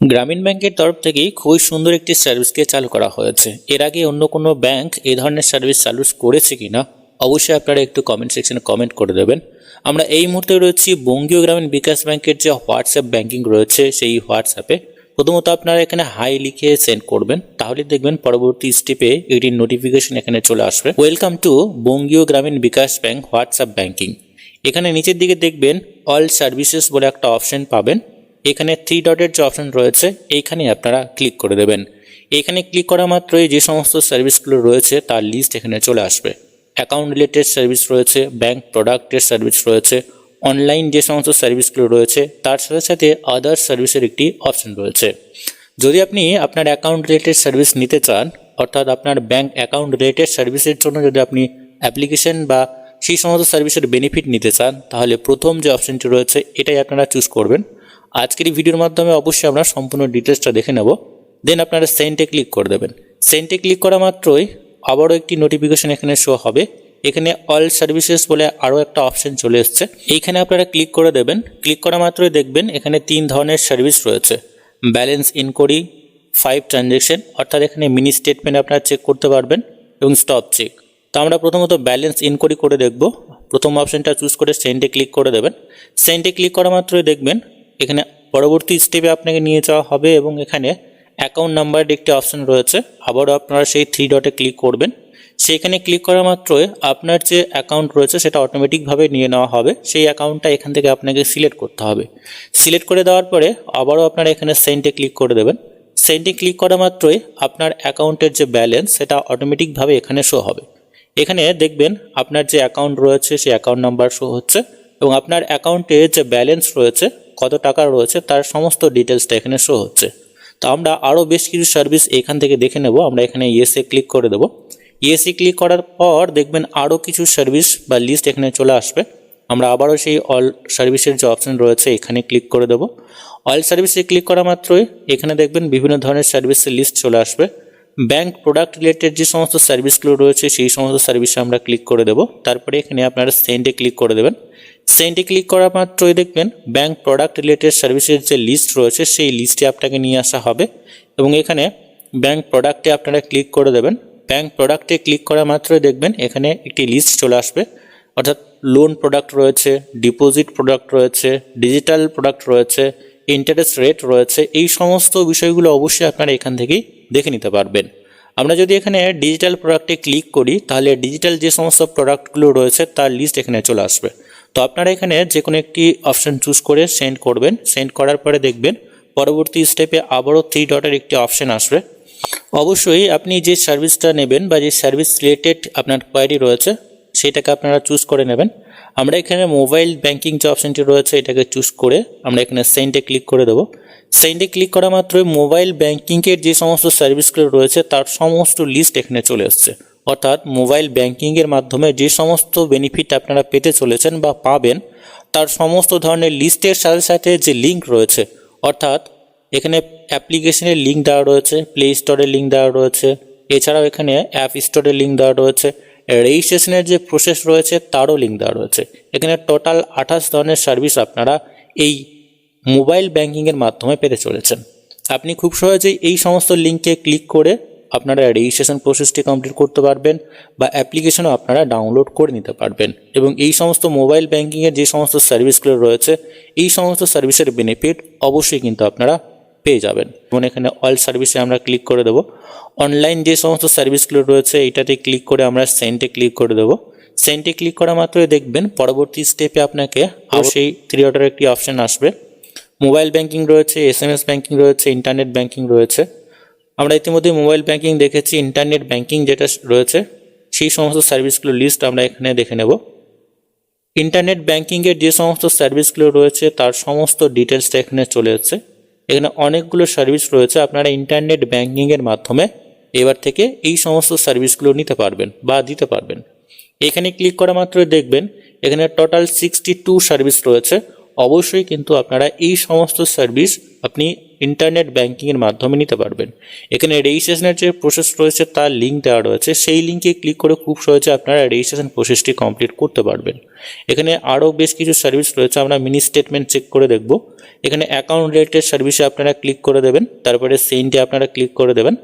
গ্রামীণ ব্যাংকের তরফ থেকেই খুবই সুন্দর একটি সার্ভিসকে চালু করা হয়েছে। এর আগে অন্য কোনো ব্যাংক এই ধরনের সার্ভিস চালু করেছে কিনা, অবশ্যই আপনারা একটু কমেন্ট সেকশনে কমেন্ট করে দেবেন। আমরা এই মুহূর্তে রয়েছি বঙ্গীয় গ্রামীণ বিকাশ ব্যাংকের যে হোয়াটসঅ্যাপ ব্যাংকিং রয়েছে সেই হোয়াটসঅ্যাপে প্রথমত আপনারা এখানে হাই লিখে সেন্ড করবেন, তাহলে দেখবেন পরবর্তী স্টেপে এটির নোটিফিকেশন এখানে চলে আসবে। Welcome to Bangiya Gramin bKash bank WhatsApp banking এখানে নিচের দিকে দেখবেন অল সার্ভিসেস বলে একটা অপশন পাবেন। এখানে থ্রি ডটের যে অপশন রয়েছে এইখানে আপনারা ক্লিক করে দেবেন। এখানে ক্লিক করা মাত্রই যে সমস্ত সার্ভিসগুলো রয়েছে, তার লিস্ট এখানে চলে আসবে। অ্যাকাউন্ট রিলেটেড সার্ভিস রয়েছে ব্যাংক প্রোডাক্টের সার্ভিস রয়েছে অনলাইন যে সমস্ত সার্ভিসগুলো রয়েছে, তার সাথে সাথে আদার সার্ভিসের একটি অপশন রয়েছে। যদি আপনি আপনার অ্যাকাউন্ট রিলেটেড সার্ভিস নিতে চান, অর্থাৎ আপনার ব্যাংক অ্যাকাউন্ট রিলেটেড সার্ভিসের জন্য যদি আপনি অ্যাপ্লিকেশন বা সেই সমস্ত সার্ভিসের বেনিফিট নিতে চান, তাহলে প্রথম যে অপশনটি রয়েছে, এটাই আপনারা চুজ করবেন। আজকের এই ভিডিওর মাধ্যমে অবশ্যই আমরা সম্পূর্ণ ডিটেলসটা দেখে নেব। দেন আপনারা সেন্টে ক্লিক করে দেবেন। সেন্টে ক্লিক করা মাত্রই আবারও একটি নোটিফিকেশন এখানে শো হবে। এখানে অল সার্ভিসেস বলে আরও একটা অপশন চলে এসছে। এইখানে আপনারা ক্লিক করে দেবেন। ক্লিক করা মাত্রই দেখবেন এখানে তিন ধরনের সার্ভিস রয়েছে। ব্যালেন্স ইনকোয়ারি ফাইভ ট্রানজ্যাকশন অর্থাৎ এখানে মিনি স্টেটমেন্ট আপনারা চেক করতে পারবেন এবং স্টপ চেক তো আমরা প্রথমত ব্যালেন্স ইনকোয়ারি করে দেখব। প্রথম অপশনটা চুজ করে সেন্টে ক্লিক করে দেবেন। সেন্টে ক্লিক করা মাত্রই দেখবেন এখানে পরবর্তী স্টেপে আপনাকে নিয়ে যাওয়া হবে এবং এখানে অ্যাকাউন্ট নাম্বারের একটি অপশন রয়েছে। আবারও আপনারা সেই থ্রি ডটে ক্লিক করবেন। সেইখানে ক্লিক করা মাত্রই আপনার যে অ্যাকাউন্ট রয়েছে সেটা অটোমেটিকভাবে নিয়ে নেওয়া হবে। সেই অ্যাকাউন্টটা এখান থেকে আপনাকে সিলেক্ট করতে হবে। সিলেক্ট করে দেওয়ার পরে আবারও আপনারা এখানে সেন্টে ক্লিক করে দেবেন। সেন্টে ক্লিক করা মাত্রই আপনার অ্যাকাউন্টের যে ব্যালেন্স সেটা অটোমেটিকভাবে এখানে শো হবে। এখানে দেখবেন আপনার যে অ্যাকাউন্ট রয়েছে সেই অ্যাকাউন্ট নাম্বার শো হচ্ছে এবং আপনার অ্যাকাউন্টে যে ব্যালেন্স রয়েছে কত টাকা রয়েছে তার সমস্ত ডিটেলসটা এখানে শো হচ্ছে। তো আমরা আরও বেশ কিছু সার্ভিস এখান থেকে দেখে নেব। আমরা এখানে ইয়েসে ক্লিক করে দেবো। ইয়েসে ক্লিক করার পর দেখবেন আরও কিছু সার্ভিস বা লিস্ট এখানে চলে আসবে। আমরা আবারও সেই অল সার্ভিসের যে অপশন রয়েছে এখানে ক্লিক করে দেবো। অল সার্ভিসে ক্লিক করা মাত্রই এখানে দেখবেন বিভিন্ন ধরনের সার্ভিসের লিস্ট চলে আসবে। ব্যাংক প্রোডাক্ট রিলেটেড যে সমস্ত সার্ভিসগুলো রয়েছে সেই সমস্ত সার্ভিসে আমরা ক্লিক করে দেবো। তারপরে এখানে আপনারা সেন্টে ক্লিক করে দেবেন। সেন্টে ক্লিক করা মাত্রই দেখবেন ব্যাংক প্রোডাক্ট রিলেটেড সার্ভিসের যে লিস্ট রয়েছে, সেই লিস্টে আপনাকে নিয়ে আসা হবে। এবং এখানে ব্যাংক প্রোডাক্টে আপনারা ক্লিক করে দেবেন। ব্যাংক প্রোডাক্টে ক্লিক করা মাত্রই দেখবেন এখানে একটি লিস্ট চলে আসবে। অর্থাৎ লোন প্রোডাক্ট রয়েছে ডিপোজিট প্রোডাক্ট রয়েছে ডিজিটাল প্রোডাক্ট রয়েছে ইন্টারেস্ট রেট রয়েছে, এই সমস্ত বিষয়গুলো অবশ্যই আপনারা এখান থেকেই দেখে নিতে পারবেন। আমরা যদি এখানে ডিজিটাল প্রোডাক্টে ক্লিক করি, তাহলে ডিজিটাল যে সমস্ত প্রোডাক্টগুলো রয়েছে, তার লিস্ট এখানে চলে আসবে। তো আপনারা এখানে যে কোনো একটি অপশান চুজ করে সেন্ড করবেন। সেন্ড করার পরে দেখবেন পরবর্তী স্টেপে আবারও থ্রি ডটের একটি অপশান আসবে। অবশ্যই আপনি যে সার্ভিসটা নেবেন বা যে সার্ভিস রিলেটেড আপনার কোয়ারি রয়েছে, সেটাকে আপনারা চুজ করে নেবেন। আমরা এখানে মোবাইল ব্যাংকিং যে অপশানটি রয়েছে, এটাকে চুজ করে আমরা এখানে সেন্টে ক্লিক করে দেবো। সেন্টে ক্লিক করা মাত্রই মোবাইল ব্যাংকিংয়ের যে সমস্ত সার্ভিসগুলো রয়েছে, তার সমস্ত লিস্ট এখানে চলে এসছে। অর্থাৎ মোবাইল ব্যাংকিংয়ের মাধ্যমে যে সমস্ত বেনিফিট আপনারা পেতে চলেছেন বা পাবেন, তার সমস্ত ধরনের লিস্টের সাথে সাথে যে লিঙ্ক রয়েছে, অর্থাৎ এখানে অ্যাপ্লিকেশনের লিঙ্ক দেওয়া রয়েছে প্লে স্টোরের লিঙ্ক দেওয়া রয়েছে, এছাড়াও এখানে অ্যাপ স্টোরের লিঙ্ক দেওয়া রয়েছে রেজিস্ট্রেশনের যে প্রসেস রয়েছে তারও লিঙ্ক দেওয়া রয়েছে। এখানে টোটাল আঠাশ ধরনের সার্ভিস আপনারা এই মোবাইল ব্যাংকিংয়ের মাধ্যমে পেতে চলেছেন। আপনি খুব সহজেই এই সমস্ত লিঙ্কে ক্লিক করে আপনারা রেজিস্ট্রেশন প্রসেসটি কমপ্লিট করতে পারবেন বা অ্যাপ্লিকেশনও আপনারা ডাউনলোড করে নিতে পারবেন। এবং এই সমস্ত মোবাইল ব্যাংকিংয়ের যে সমস্ত সার্ভিসগুলো রয়েছে, এই সমস্ত সার্ভিসের বেনিফিট অবশ্যই কিন্তু আপনারা পেয়ে যাবেন। যেমন এখানে অল সার্ভিসে আমরা ক্লিক করে দেবো। অনলাইন যে সমস্ত সার্ভিসগুলো রয়েছে, এইটাতে ক্লিক করে আমরা সেন্টে ক্লিক করে দেবো। সেন্টে ক্লিক করা মাত্রই দেখবেন পরবর্তী স্টেপে আপনাকে আর সেই থ্রি অর্ডার একটি অপশান আসবে। মোবাইল ব্যাংকিং রয়েছে এস এম এস ব্যাংকিং রয়েছে ইন্টারনেট ব্যাংকিং রয়েছে। আমরা ইতিমধ্যে মোবাইল ব্যাংকিং দেখেছি, ইন্টারনেট ব্যাংকিং যেটা রয়েছে, সেই সমস্ত সার্ভিসগুলো লিস্ট আমরা এখানে দেখে নেব। ইন্টারনেট ব্যাংকিংয়ের যে সমস্ত সার্ভিসগুলো রয়েছে, তার সমস্ত ডিটেলসটা এখানে চলে এসেছে। এখানে অনেকগুলো সার্ভিস রয়েছে, আপনারা ইন্টারনেট ব্যাংকিংয়ের মাধ্যমে এবার থেকে এই সমস্ত সার্ভিসগুলো নিতে পারবেন বা দিতে পারবেন। এখানে ক্লিক করা মাত্রই দেখবেন, এখানে টোটাল সিক্সটি টু সার্ভিস রয়েছে। অবশ্যই কিন্তু আপনারা এই সমস্ত সার্ভিস আপনি ইন্টারনেট ব্যাংকিংয়ের মাধ্যমে নিতে পারবেন। এখানে রেজিস্ট্রেশনের যে প্রসেস রয়েছে, তার লিঙ্ক দেওয়া রয়েছে। সেই লিঙ্কে ক্লিক করে খুব সহজে আপনারা রেজিস্ট্রেশন প্রসেসটি কমপ্লিট করতে পারবেন। এখানে আরও বেশ কিছু সার্ভিস রয়েছে, আমরা মিনি স্টেটমেন্ট চেক করে দেখব। এখানে অ্যাকাউন্ট রিলেটেড সার্ভিসে আপনারা ক্লিক করে দেবেন, তারপরে সেইনটে আপনারা ক্লিক করে দেবেন।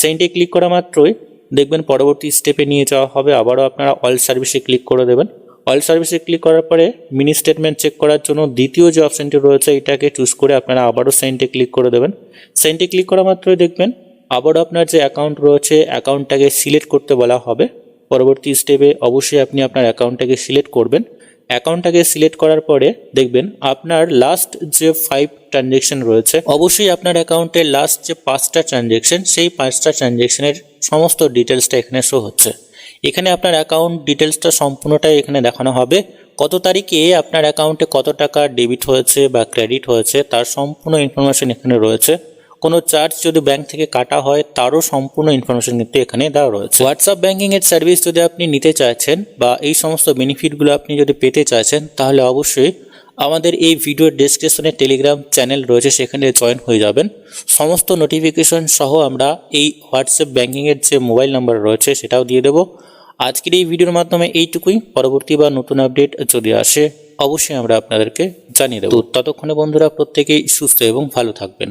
সেইনটে ক্লিক করা মাত্রই দেখবেন পরবর্তী স্টেপে নিয়ে যাওয়া হবে, আবারও আপনারা অল সার্ভিসে ক্লিক করে দেবেন। অল সার্ভিসে ক্লিক করার পরে মিনি স্টেটমেন্ট চেক করার জন্য দ্বিতীয় যে অপশানটি রয়েছে, এটাকে চুজ করে আপনারা আবারও সাইনটে ক্লিক করে দেবেন। সাইনটে ক্লিক করা মাত্রই দেখবেন, আবারও আপনার যে অ্যাকাউন্ট রয়েছে অ্যাকাউন্টটাকে সিলেক্ট করতে বলা হবে। পরবর্তী স্টেপে অবশ্যই আপনি আপনার অ্যাকাউন্টটাকে সিলেক্ট করবেন। অ্যাকাউন্টটাকে সিলেক্ট করার পরে দেখবেন, আপনার লাস্ট যে ফাইভ ট্রানজেকশন রয়েছে, অবশ্যই আপনার অ্যাকাউন্টের লাস্ট যে পাঁচটা ট্রানজেকশন সেই পাঁচটা ট্রানজেকশনের সমস্ত ডিটেলসটা এখানে শো হচ্ছে। এখানে আপনার অ্যাকাউন্ট ডিটেলসটা সম্পূর্ণটাই এখানে দেখানো হবে। কত তারিখে আপনার অ্যাকাউন্টে কত টাকা ডেবিট হয়েছে বা ক্রেডিট হয়েছে তার সম্পূর্ণ ইনফরমেশন এখানে রয়েছে। কোনো চার্জ যদি ব্যাংক থেকে কাটা হয়, তারও সম্পূর্ণ ইনফরমেশন কিন্তু এখানে দেওয়া রয়েছে। হোয়াটসঅ্যাপ ব্যাঙ্কিংয়ের সার্ভিস যদি আপনি নিতে চাইছেন বা এই সমস্ত বেনিফিটগুলো আপনি যদি পেতে চাইছেন, তাহলে অবশ্যই আমাদের এই ভিডিওর ডেসক্রিপশনে টেলিগ্রাম চ্যানেল রয়েছে, সেখানে জয়েন হয়ে যাবেন। সমস্ত নোটিফিকেশন সহ আমরা এই হোয়াটসঅ্যাপ ব্যাঙ্কিংয়ের যে মোবাইল নাম্বার রয়েছে, সেটাও দিয়ে দেবো। আজকের এই ভিডিওর মাধ্যমে এইটুকুই। পরবর্তী বা নতুন আপডেট যদি আসে, অবশ্যই আমরা আপনাদেরকে জানিয়ে দেবো। ততক্ষণে বন্ধুরা, প্রত্যেকেই সুস্থ এবং ভালো থাকবেন।